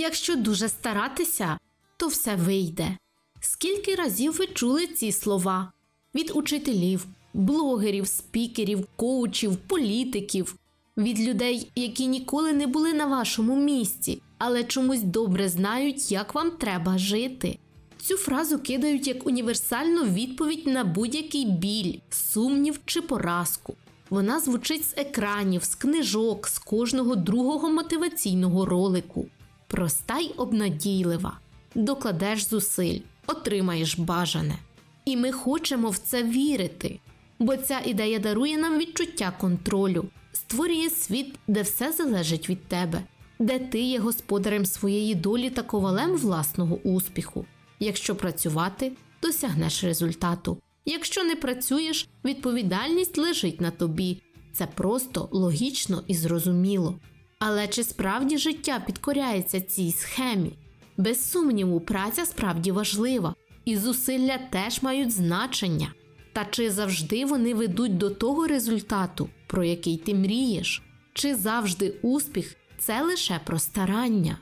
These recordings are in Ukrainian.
Якщо дуже старатися, то все вийде. Скільки разів ви чули ці слова від учителів, блогерів, спікерів, коучів, політиків, від людей, які ніколи не були на вашому місці, але чомусь добре знають, як вам треба жити. Цю фразу кидають як універсальну відповідь на будь-який біль, сумнів чи поразку. Вона звучить з екранів, з книжок, з кожного другого мотиваційного ролику. Проста й обнадійлива. Докладеш зусиль, отримаєш бажане. І ми хочемо в це вірити, бо ця ідея дарує нам відчуття контролю, створює світ, де все залежить від тебе, де ти є господарем своєї долі та ковалем власного успіху. Якщо працювати, досягнеш результату. Якщо не працюєш, відповідальність лежить на тобі. Це просто логічно і зрозуміло. Але чи справді життя підкоряється цій схемі? Без сумніву, праця справді важлива, і зусилля теж мають значення. Та чи завжди вони ведуть до того результату, про який ти мрієш? Чи завжди успіх це лише про старання?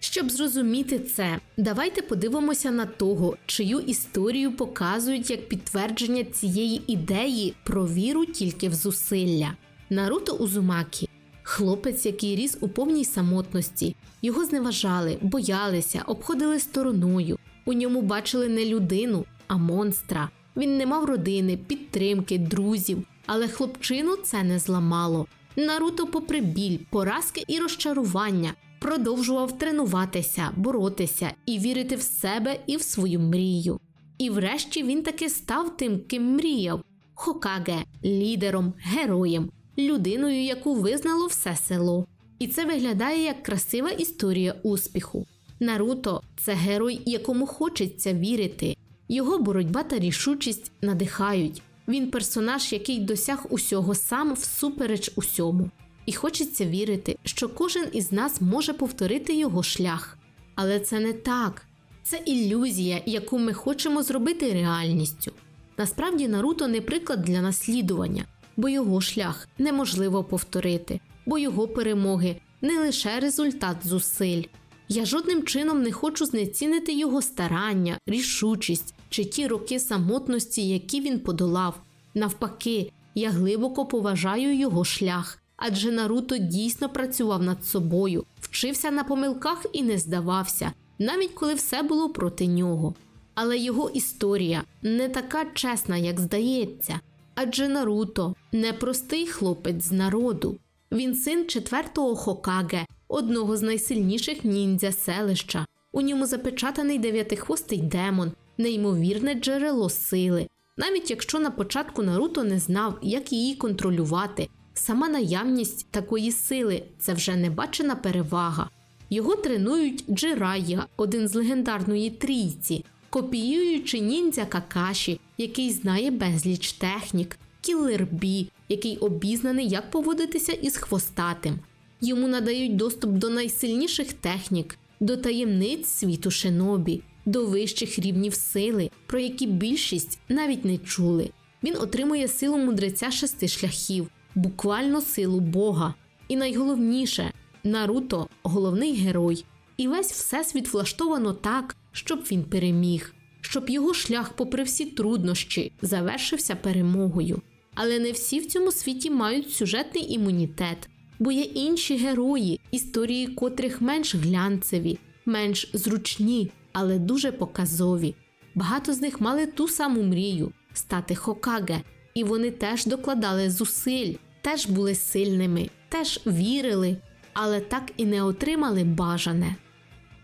Щоб зрозуміти це, давайте подивимося на того, чию історію показують як підтвердження цієї ідеї про віру тільки в зусилля. Наруто Узумакі хлопець, який ріс у повній самотності, його зневажали, боялися, обходили стороною. У ньому бачили не людину, а монстра. Він не мав родини, підтримки, друзів, але хлопчину це не зламало. Наруто, попри біль, поразки і розчарування, продовжував тренуватися, боротися і вірити в себе і в свою мрію. І врешті він таки став тим, ким мріяв Хокаге, лідером, героєм, людиною, яку визнало все село. І це виглядає як красива історія успіху. Наруто це герой, якому хочеться вірити. Його боротьба та рішучість надихають. Він персонаж, який досяг усього сам всупереч усьому. І хочеться вірити, що кожен із нас може повторити його шлях. Але це не так. Це ілюзія, яку ми хочемо зробити реальністю. Насправді Наруто не приклад для наслідування, бо його шлях неможливо повторити, бо його перемоги не лише результат зусиль. Я жодним чином не хочу знецінити його старання, рішучість чи ті роки самотності, які він подолав. Навпаки, я глибоко поважаю його шлях, адже Наруто дійсно працював над собою, вчився на помилках і не здавався, навіть коли все було проти нього. Але його історія не така чесна, як здається. Адже Наруто не простий хлопець з народу. Він син четвертого Хокаге, одного з найсильніших ніндзя селища. У ньому запечатаний дев'ятихвостий демон, неймовірне джерело сили. Навіть якщо на початку Наруто не знав, як її контролювати, сама наявність такої сили це вже небачена перевага. Його тренують Джирая, один з легендарної трійці, копіюючи ніндзя Какаші, який знає безліч технік, Кіллер Бі, який обізнаний, як поводитися із хвостатим. Йому надають доступ до найсильніших технік, до таємниць світу шинобі, до вищих рівнів сили, про які більшість навіть не чули. Він отримує силу мудреця шести шляхів, буквально силу Бога. І найголовніше Наруто головний герой, і весь всесвіт влаштовано так, щоб він переміг, щоб його шлях, попри всі труднощі, завершився перемогою. Але не всі в цьому світі мають сюжетний імунітет, бо є інші герої, історії котрих менш глянцеві, менш зручні, але дуже показові. Багато з них мали ту саму мрію стати Хокаге, і вони теж докладали зусиль, теж були сильними, теж вірили, але так і не отримали бажане.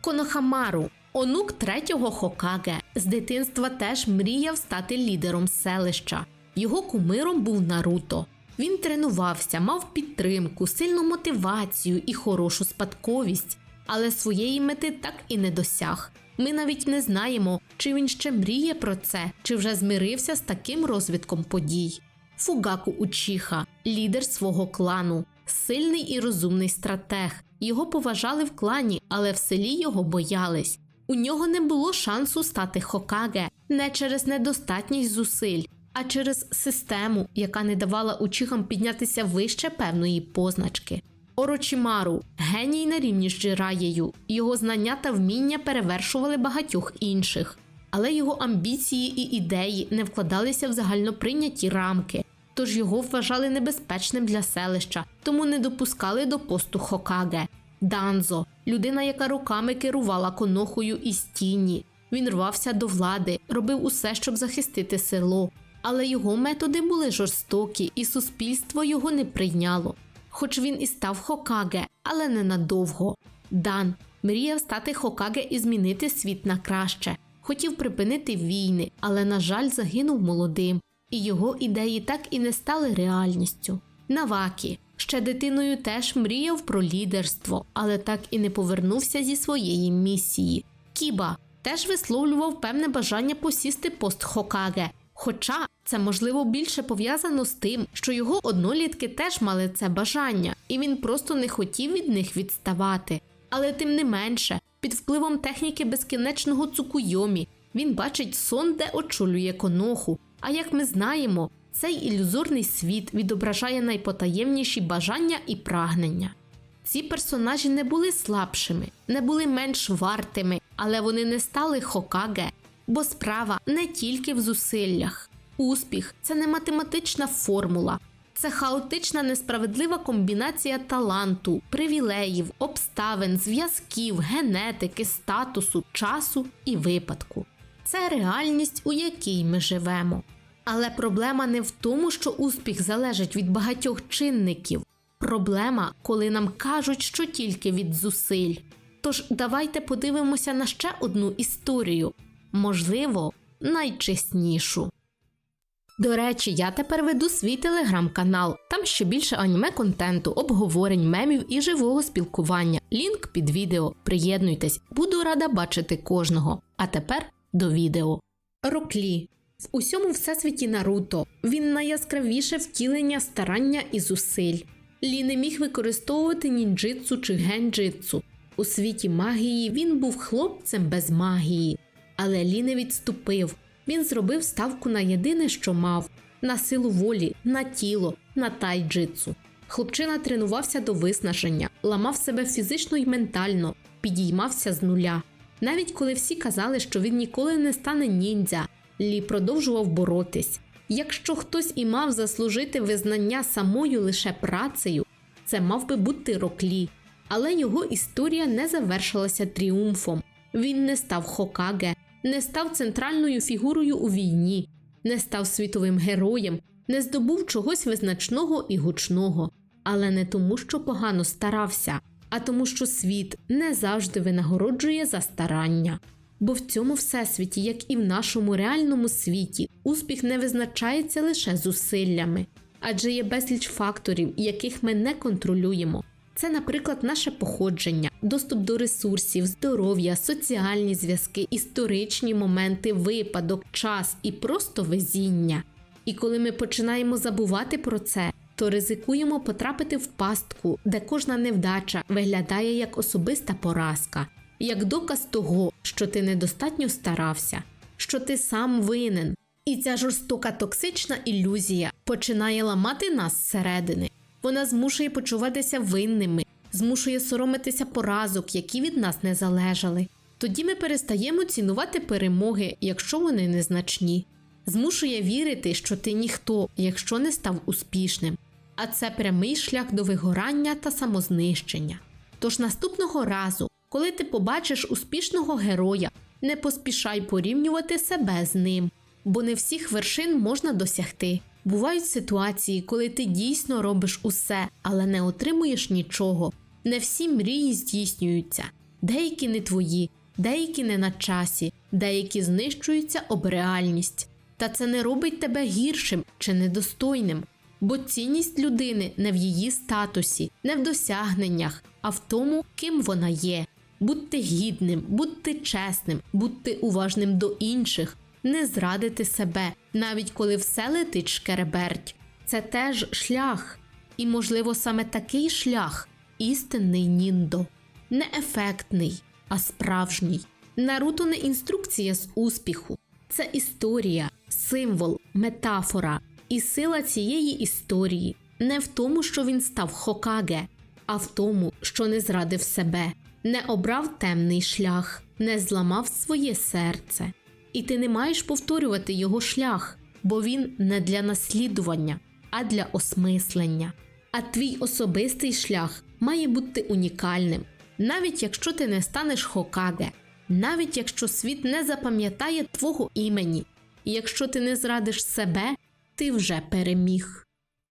Конохамару, онук третього Хокаге, з дитинства теж мріяв стати лідером селища. Його кумиром був Наруто. Він тренувався, мав підтримку, сильну мотивацію і хорошу спадковість, але своєї мети так і не досяг. Ми навіть не знаємо, чи він ще мріє про це, чи вже змирився з таким розвитком подій. Фугаку Учіха, лідер свого клану, сильний і розумний стратег. Його поважали в клані, але в селі його боялись. У нього не було шансу стати Хокаге не через недостатність зусиль, а через систему, яка не давала учихам піднятися вище певної позначки. Орочімару геній на рівні з Джираєю. Його знання та вміння перевершували багатьох інших. Але його амбіції і ідеї не вкладалися в загальноприйняті рамки, тож його вважали небезпечним для селища, тому не допускали до посту Хокаге. Данзо людина, яка роками керувала конохою із тіні. Він рвався до влади, робив усе, щоб захистити село. Але його методи були жорстокі, і суспільство його не прийняло. Хоч він і став Хокаге, але ненадовго. Дан мріяв стати Хокаге і змінити світ на краще. Хотів припинити війни, але, на жаль, загинув молодим, і його ідеї так і не стали реальністю. Навакі ще дитиною теж мріяв про лідерство, але так і не повернувся зі своєї місії. Кіба теж висловлював певне бажання посісти пост Хокаге, хоча це можливо більше пов'язано з тим, що його однолітки теж мали це бажання, і він просто не хотів від них відставати. Але тим не менше, під впливом техніки безкінечного цукуйомі він бачить сон, де очолює коноху. А як ми знаємо, цей ілюзорний світ відображає найпотаємніші бажання і прагнення. Ці персонажі не були слабшими, не були менш вартими, але вони не стали хокаге, бо справа не тільки в зусиллях. Успіх це не математична формула, це хаотична несправедлива комбінація таланту, привілеїв, обставин, зв'язків, генетики, статусу, часу і випадку. Це реальність, у якій ми живемо. Але проблема не в тому, що успіх залежить від багатьох чинників. Проблема, коли нам кажуть, що тільки від зусиль. Тож давайте подивимося на ще одну історію, можливо, найчеснішу. До речі, я тепер веду свій телеграм-канал. Там ще більше аніме контенту, обговорень, мемів і живого спілкування. Лінк під відео. Приєднуйтесь, буду рада бачити кожного. А тепер до відео. Роклі усьому всесвіті Наруто він найяскравіше втілення старання і зусиль. Лі не міг використовувати нінджитсу чи генджитсу. У світі магії він був хлопцем без магії. Але Лі не відступив. Він зробив ставку на єдине, що мав на силу волі, на тіло, на тайджитсу. Хлопчина тренувався до виснаження, ламав себе фізично й ментально, підіймався з нуля. Навіть коли всі казали, що він ніколи не стане ніндзя, Лі продовжував боротись. Якщо хтось і мав заслужити визнання самою лише працею, це мав би бути Роклі. Але його історія не завершилася тріумфом. Він не став Хокаге, не став центральною фігурою у війні, не став світовим героєм, не здобув чогось визначного і гучного, але не тому, що погано старався, а тому, що світ не завжди винагороджує за старання. Бо в цьому всесвіті, як і в нашому реальному світі, успіх не визначається лише зусиллями, адже є безліч факторів, яких ми не контролюємо. Це, наприклад, наше походження, доступ до ресурсів, здоров'я, соціальні зв'язки, історичні моменти, випадок, час і просто везіння. І коли ми починаємо забувати про це, то ризикуємо потрапити в пастку, де кожна невдача виглядає як особиста поразка, як доказ того, що ти недостатньо старався, що ти сам винен. І ця жорстока токсична ілюзія починає ламати нас зсередини. Вона змушує почуватися винними, змушує соромитися поразок, які від нас не залежали. Тоді ми перестаємо цінувати перемоги, якщо вони незначні. Змушує вірити, що ти ніхто, якщо не став успішним. А це прямий шлях до вигорання та самознищення. Тож наступного разу, коли ти побачиш успішного героя, не поспішай порівнювати себе з ним, бо не всіх вершин можна досягти. Бувають ситуації, коли ти дійсно робиш усе, але не отримуєш нічого. Не всі мрії здійснюються, деякі не твої, деякі не на часі, деякі знищуються об реальність. Та це не робить тебе гіршим чи недостойним, бо цінність людини не в її статусі, не в досягненнях, а в тому, ким вона є. Будьте гідним, будьте чесним, будьте уважним до інших, не зрадити себе, навіть коли все летить шкереберть. Це теж шлях. І, можливо, саме такий шлях істинний ніндо, не ефектний, а справжній. Наруто не інструкція з успіху, це історія, символ, метафора. І сила цієї історії не в тому, що він став Хокаге, а в тому, що не зрадив себе, не обрав темний шлях, не зламав своє серце. І ти не маєш повторювати його шлях, бо він не для наслідування, а для осмислення. А твій особистий шлях має бути унікальним, навіть якщо ти не станеш Хокаге, навіть якщо світ не запам'ятає твого імені, якщо ти не зрадиш себе, ти вже переміг.